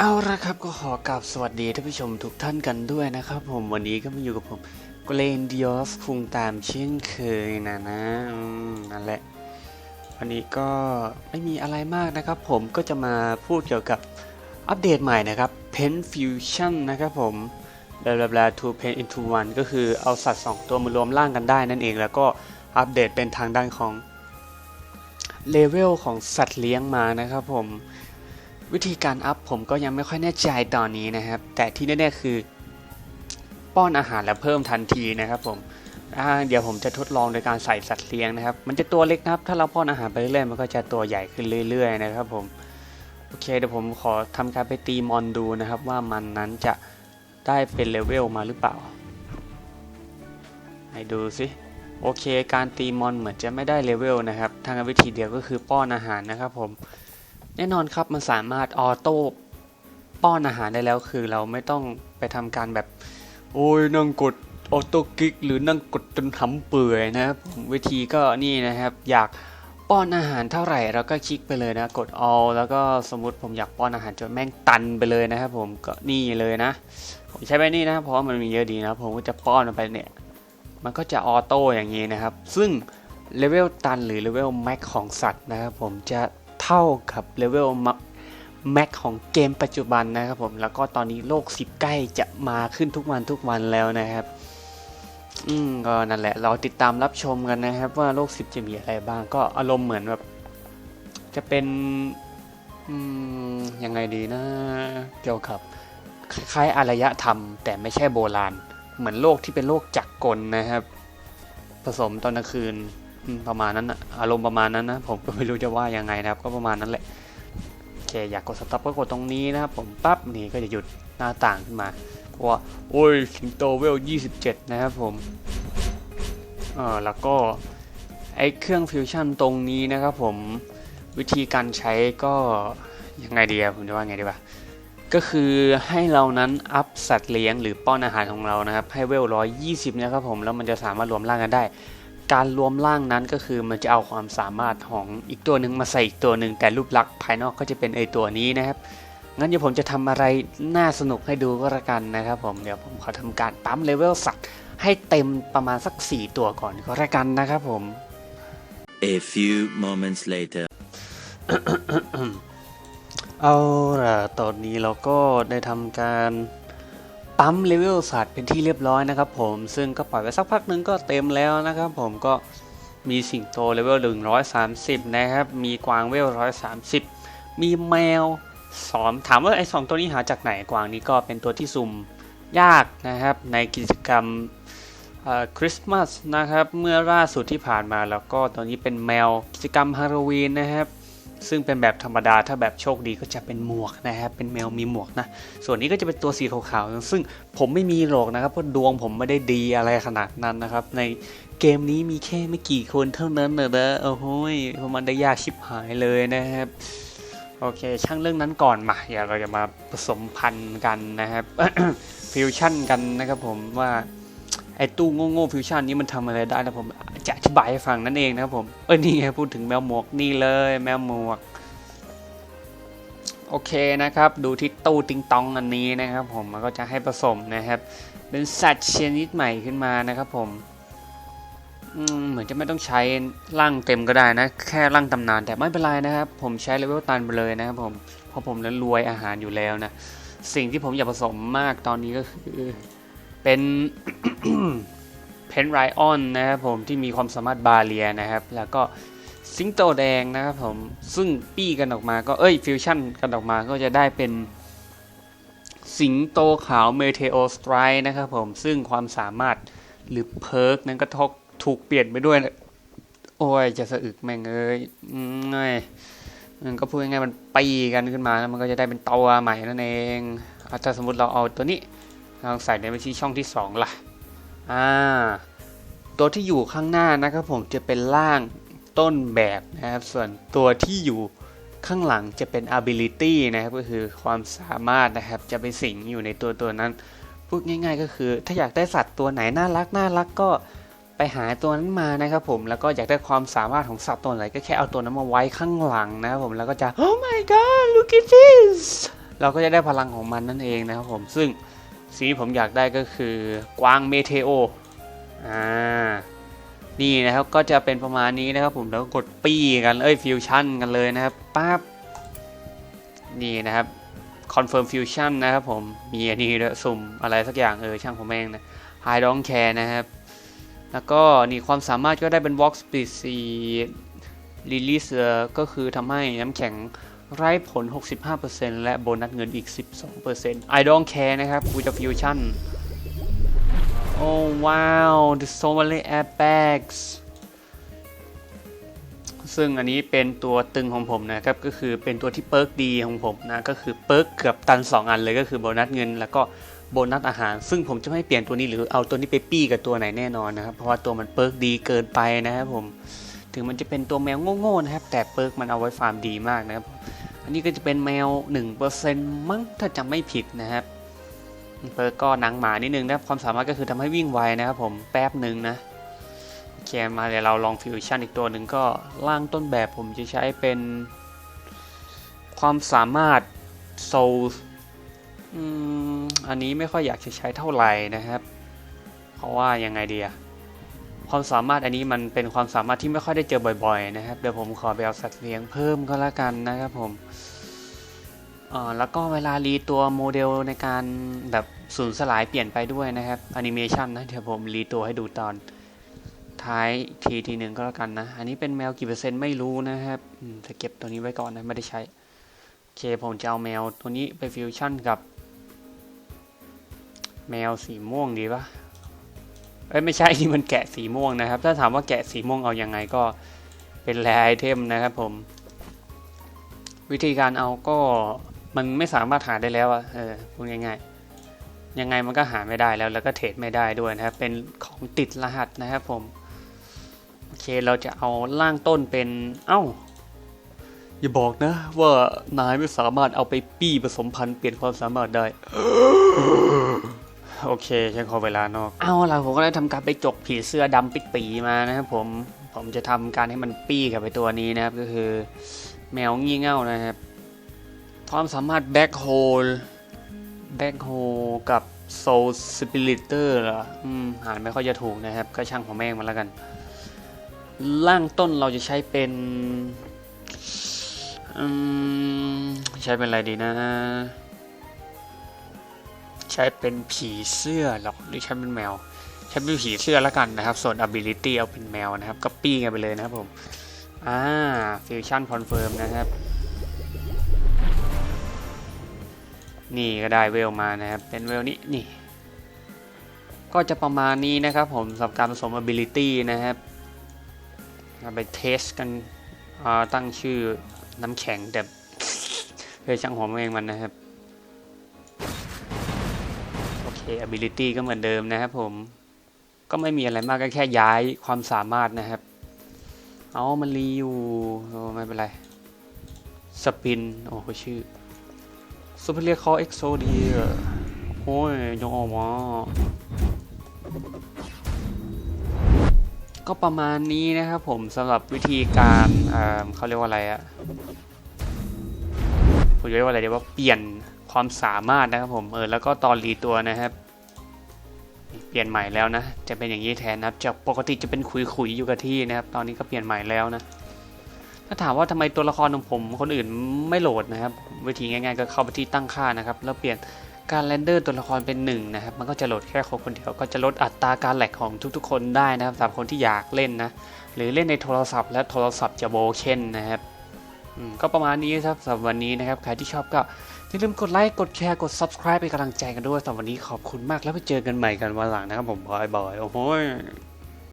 เอาละครับก็ขอกราบสวัสดีท่านผู้ชมทุกท่านกันด้วยนะครับ ผมวันนี้ก็มาอยู่กับผมเกรนดิออฟคุงตามเช่นเคยนะนะนั่นแหละ วันนี้ก็ไม่มีอะไรมากนะครับ ผมก็จะมาพูดเกี่ยวกับอัปเดตใหม่นะครับ Pen Fusion นะครับผมบลาบลา to pen into one ก็คือเอาสัตว์ 2 ตัวมารวมร่างกันได้นั่นเอง แล้วก็อัปเดตเป็นทางด้านของเลเวลของสัตว์เลี้ยงมานะครับผม วิธีการอัพผมก็ยังไม่ค่อยแน่ใจตอนนี้นะครับ แต่ที่แน่ๆคือ ป้อนอาหารแล้วเพิ่มทันทีนะครับผมเดี๋ยวผมจะทดลองโดยการใส่สัตว์เลี้ยงนะครับ มันจะตัวเล็กนะครับ ถ้าเราป้อนอาหารไปเรื่อยๆมันก็จะตัวใหญ่ขึ้นเรื่อย ๆ นะครับผมโอเคเดี๋ยวผมขอทำการไปตีมอนดูนะครับ ว่ามันนั้นจะได้เป็นเลเวลมาหรือเปล่าให้ดูสิโอเค การตีมอนเหมือนจะไม่ได้เลเวลนะครับ ทางวิธีเดียวก็คือป้อนอาหารนะครับผม แน่นอนครับมันสามารถออโต้ป้อนอาหารได้แล้วคือเราไม่ต้องไปทำการแบบ โอ้ยนั่งกดออโต้คลิกหรือนั่งกดจนทำเปื่อยนะครับวิธีก็นี่นะครับ อยากป้อนอาหารเท่าไหร่เราก็คลิกไปเลยนะกด all แล้วก็สมมติผมอยากป้อนอาหารจนแม่งตันไปเลยนะครับ ผมก็นี่เลยนะ ผมใช้ไปนี่นะเพราะมันมีเยอะดีนะ ผมก็จะป้อนมันไปเนี่ย มันก็จะออโต้อย่างนี้นะครับ ซึ่งเลเวลตันหรือเลเวลแม็กของสัตว์นะครับผมจะ เท่ากับเลเวลแม็กของเกมปัจจุบันนะครับผมแล้วก็ตอนนี้โลกสิบใกล้จะมาขึ้นทุกวันทุกวันแล้วนะครับ อืมก็นั่นแหละ เราติดตามรับชมกันนะครับ ว่าโลกสิบจะมีอะไรบ้าง ก็อารมณ์เหมือนแบบ จะเป็นอืมยังไงดีนะ เกี่ยวกับคล้ายๆอารยธรรม แต่ไม่ใช่โบราณ เหมือนโลกที่เป็นโลกจักรกลนะครับ ผสมตอนกลางคืน ประมาณนั้นอะอารมณ์ประมาณนั้นนะ ผมก็ไม่รู้จะว่ายังไงนะครับ ก็ประมาณนั้นแหละ โอเค อยากกดสต็อปก็กดตรงนี้นะครับ ผมปั๊บนี่ก็จะหยุดหน้าต่างขึ้นมาเพราะว่า โอ้ยสิงโตเวล 27 นะครับผมเออแล้วก็ไอเครื่องฟิวชั่นตรงนี้นะครับผมวิธีการใช้ก็ยังไงดีอะผมจะว่าไงดีวะก็คือให้เรานั้นอัพสัตว์เลี้ยงหรือป้อนอาหารของเรานะครับ ให้เวล120นะครับผมแล้วมันจะสามารถรวมร่างกันได้ การรวมร่างนั้นก็คือมันจะเอาความสามารถของอีกตัวหนึ่งมาใส่อีกตัวหนึ่งแต่รูปลักษณ์ภายนอกก็จะเป็นไอตัวนี้นะครับงั้นเดี๋ยวผมจะทำอะไรน่าสนุกให้ดูก็แล้วกันนะครับผมเดี๋ยวผมขอทำการปั๊มเลเวลสัตว์ให้เต็มประมาณสัก 4 ตัวก่อนก็แล้วกันนะครับผม A few moments later. เอาล่ะตอนนี้เราก็ได้ทำการ ปั๊มเลเวลสัตว์เป็นที่เรียบร้อยนะครับผมซึ่งก็ปล่อยไปสักพักหนึ่งก็เต็มแล้วนะครับผมก็มีสิงโตเลเวล130 นะครับมีกวางเวล 130 มีแมวสอนถามว่าไอ้สองตัวนี้หาจากไหนกวางนี้ก็เป็นตัวที่สุ่มยากนะครับในกิจกรรมคริสต์มาสนะครับเมื่อล่าสุดที่ผ่านมาแล้วก็ตัวนี้เป็นแมวกิจกรรมฮาโลวีนนะครับ ซึ่งเป็นแบบธรรมดาถ้าแบบโชคดีก็จะเป็นหมวกนะครับเป็นแมวมีหมวกนะ ส่วนนี้ก็จะเป็นตัวสีขาวๆซึ่งผมไม่มีหรอกนะครับเพราะดวงผมไม่ได้ดีอะไรขนาดนั้นนะครับ ในเกมนี้มีแค่ไม่กี่คนเท่านั้นนะนะโอ้โหพมันได้ยากชิบหายเลยนะครับโอเค ช่างเรื่องนั้นก่อนมาอย่าเราจะมาผสมพันธุ์กันนะครับฟิวชั่นกันนะครับผมว่า ไอ้ตู้โง่ๆฟิวชั่นนี้มันทำอะไรได้นะผมจะอธิบายให้ฟังนั่นเองนะครับผมเอ้ยนี่ไงพูดถึงแมวหมวกนี่เลยแมวหมวกโอเคนะครับ ดูที่ตู้ติงตองอันนี้นะครับ ผมมันก็จะให้ผสมนะครับ เป็นสัตว์ชนิดใหม่ขึ้นมานะครับผมอืมเหมือนจะไม่ต้องใช้ร่างเต็มก็ได้นะ แค่ร่างตำนานแต่ไม่เป็นไรนะครับ ผมใช้เลเวลตันไปเลยนะครับ ผมเพราะผมนั้นรวยอาหารอยู่แล้วนะสิ่งที่ผมอยากผสมมากตอนนี้ก็คือ เป็นเพนไรออนนะครับผมที่มีความสามารถบาเลียนะครับ แล้วก็สิงโตแดงนะครับผมซึ่งปี้กันออกมาก็เอ้ยฟิวชั่นกันออกมาก็จะได้เป็นสิงโตขาวเมเทโอสไตร์นะครับผมซึ่งความสามารถหรือเพิร์กนั้นก็ทกถูกเปลี่ยนไปด้วยนะโอ้ยจะสะอึกแม่งเอ้ยมันก็พูดง่ายๆมันปีกันขึ้นมาแล้วมันก็จะได้เป็นตัวใหม่นั่นเอง ถ้าสมมติเราเอาตัวนี้ ลองใส่ในบัญชีช่องที่สองล่ะ อ่า ตัวที่อยู่ข้างหน้านะครับผมจะเป็นร่างต้นแบบนะครับ ส่วนตัวที่อยู่ข้างหลังจะเป็น ability นะครับ ก็คือความสามารถนะครับ จะไปสิงอยู่ในตัวตัวนั้น พูดง่าย ๆ ก็คือ ถ้าอยากได้สัตว์ตัวไหนน่ารักน่ารักก็ไปหาตัวนั้นมานะครับผม แล้วก็อยากได้ความสามารถของสัตว์ตัวไหนก็แค่เอาตัวนั้นมาไว้ข้างหลังนะครับผม แล้วก็จะ oh my god look at this เราก็จะได้พลังของมันนั่นเองนะครับผม ซึ่ง สีที่ผมอยากได้ก็คือกวางเมเทโออ่านี่นะครับก็จะเป็นประมาณนี้นะครับผมแล้วกดปี้กันเอ้ยฟิวชั่นกันเลยนะครับปั๊บนี่นะครับคอนเฟิร์มฟิวชั่นนะครับผมมีอันนี้ด้วยสุ่มอะไรสักอย่างเออช่างผมเองนะ High Don't Care นะครับ แล้วก็นี่ความสามารถก็ได้เป็น Walk Speed 4 Release ก็คือทำให้น้ำแข็ง ไร้ผล 65%และโบนัสเงินอีก 12% I don't care นะครับกูจะฟิวชั่น โอ้ว้าว the so many airbags ซึ่งอันนี้เป็นตัวตึงของผมนะครับ ก็คือเป็นตัวที่เปิร์กดีของผมนะ ก็คือเปิร์กเกือบตัน 2 อันเลยก็คือโบนัสเงิน แล้วก็โบนัสอาหาร ซึ่งผมจะไม่เปลี่ยนตัวนี้หรือเอาตัวนี้ไปปี้กับตัวไหนแน่นอนนะครับ เพราะว่าตัวมันเปิร์กดีเกินไปนะครับผม ถึงมันจะเป็นตัวแมวโง่ๆนะครับ แต่เปิร์กมันเอาไว้ฟาร์มดีมากนะครับ อันนี้ก็จะเป็นแมว 1%มั้งถ้าจำไม่ผิดนะครับ เปิร์กก็หนังหมานิดนึงนะครับ ความสามารถก็คือทำให้วิ่งไวนะครับผมแป๊บหนึ่งนะโอเคมาเดี๋ยวเราลองฟิวชั่นอีกตัวหนึ่งก็ร่างต้นแบบผมจะใช้เป็น ความสามารถโซลอันนี้ไม่ค่อยอยากจะใช้เท่าไหร่นะครับ เพราะว่ายังไงดีอะ ความสามารถอันนี้มันเป็นความสามารถที่ไม่ค่อยได้เจอบ่อย ๆ นะครับ เดี๋ยวผมขอไปเอาสัตว์เลี้ยงเพิ่มก็แล้วกันนะครับผมอ่าแล้วก็เวลารีตัวโมเดลในการแบบสูญสลายเปลี่ยนไปด้วยนะครับแอนิเมชันนะเดี๋ยวผมรีตัวให้ดูตอนท้ายทีทีหนึ่งก็แล้วกันนะ อันนี้เป็นแมวกี่เปอร์เซ็นต์ไม่รู้นะครับจะเก็บตัวนี้ไว้ก่อนนะ ไม่ได้ใช้โอเคผมจะเอาแมวตัวนี้ไปฟิวชั่นกับ แมวสีม่วงดีปะ เอ้ยไม่ใช่นี่มันแกะสีม่วงนะครับ ถ้าถามว่าแกะสีม่วงเอาอยังไงก็เป็นแรไอเทมนะครับผม วิธีการเอาก็มันไม่สามารถหาได้แล้วอะเออพูดง่ายๆ ยังไงมันก็หาไม่ได้แล้วแล้วก็เทรดไม่ได้ด้วยนะครับ เป็นของติดรหัสนะครับผม โอเคเราจะเอาล่างต้นเป็นเอ้า อย่าบอกนะ ว่านายไม่สามารถเอาไปปี้ผสมพันธุ์เปลี่ยนความสามารถได้ โอเคฉันขอเวลานอก เอาล่ะผมก็ได้ทำการไปจกผีเสื้อดำปิดปีมานะครับผมผมจะทำการให้มันปี้กับไปตัวนี้นะครับ ก็คือแมวงี่เง่านะครับความสามารถแบ็คโฮลแบ็คโฮกับโซลสปิริเตอร์เหรออืมอ่านไม่ค่อยจะถูกนะครับ ก็ช่างของแม่งมันแล้วกัน ล่างต้นเราจะใช้เป็นอืมใช้เป็นอะไรดีนะ ใช้เป็นผีเสื้อหรอหรือใช้เป็นแมว ใช้เป็นผีเสื้อแล้วกันนะครับ ส่วน ability เอาเป็นแมวนะครับก็ปี้กันไปเลยนะครับผมอ่า fusion confirm นะครับ นี่ก็ได้เวลมานะครับ เป็นเวลนี้นี่ ก็จะประมาณนี้นะครับผมสำหรับการผสม ability นะครับไปเทสกันตั้งชื่อน้ำแข็งแต่เฮ้ยช่างหัวเองมันนะครับ ability ก็เหมือนเดิมนะครับผม ก็ไม่มีอะไรมากก็แค่ย้ายความสามารถนะครับ เอามันรีอยู่ไม่เป็นไรสปิน โอ้โหชื่อซูเปอร์เรียคอเอ็กโซดีโอ้ยยงออกมาก็ประมาณนี้นะครับผมสำหรับวิธีการเเขาเรียกว่าอะไรอะผมจะเรียกว่าอะไรเดี๋ยวว่าเปลี่ยน ความสามารถนะครับผมเออแล้วก็ตอนรีตัวนะครับ เปลี่ยนใหม่แล้วนะ จะเป็นอย่างนี้แทนนะครับจากปกติจะเป็นคุยๆอยู่กับที่นะครับ ตอนนี้ก็เปลี่ยนใหม่แล้วนะ ถ้าถามว่าทำไมตัวละครของผมคนอื่นไม่โหลดนะครับ วิธีง่าย ๆ ก็เข้าไปที่ตั้งค่านะครับ แล้วเปลี่ยนการเรนเดอร์ตัวละครเป็นหนึ่งนะครับ มันก็จะโหลดแค่คนคนเดียว ก็จะลดอัตราการแหลกของทุกๆ คนได้นะครับสำหรับคนที่อยากเล่นนะ หรือเล่นในโทรศัพท์และโทรศัพท์จะโบเคนนะครับก็ประมาณนี้ครับสำหรับวันนี้นะครับ ใครที่ชอบก็ อย่าลืมกดไลค์ กดแชร์ กด subscribe เป็นกำลังใจกันด้วยสำหรับวันนี้ขอบคุณมากแล้วไปเจอกันใหม่กันวันหลังนะครับผมบายบายโอ้โหย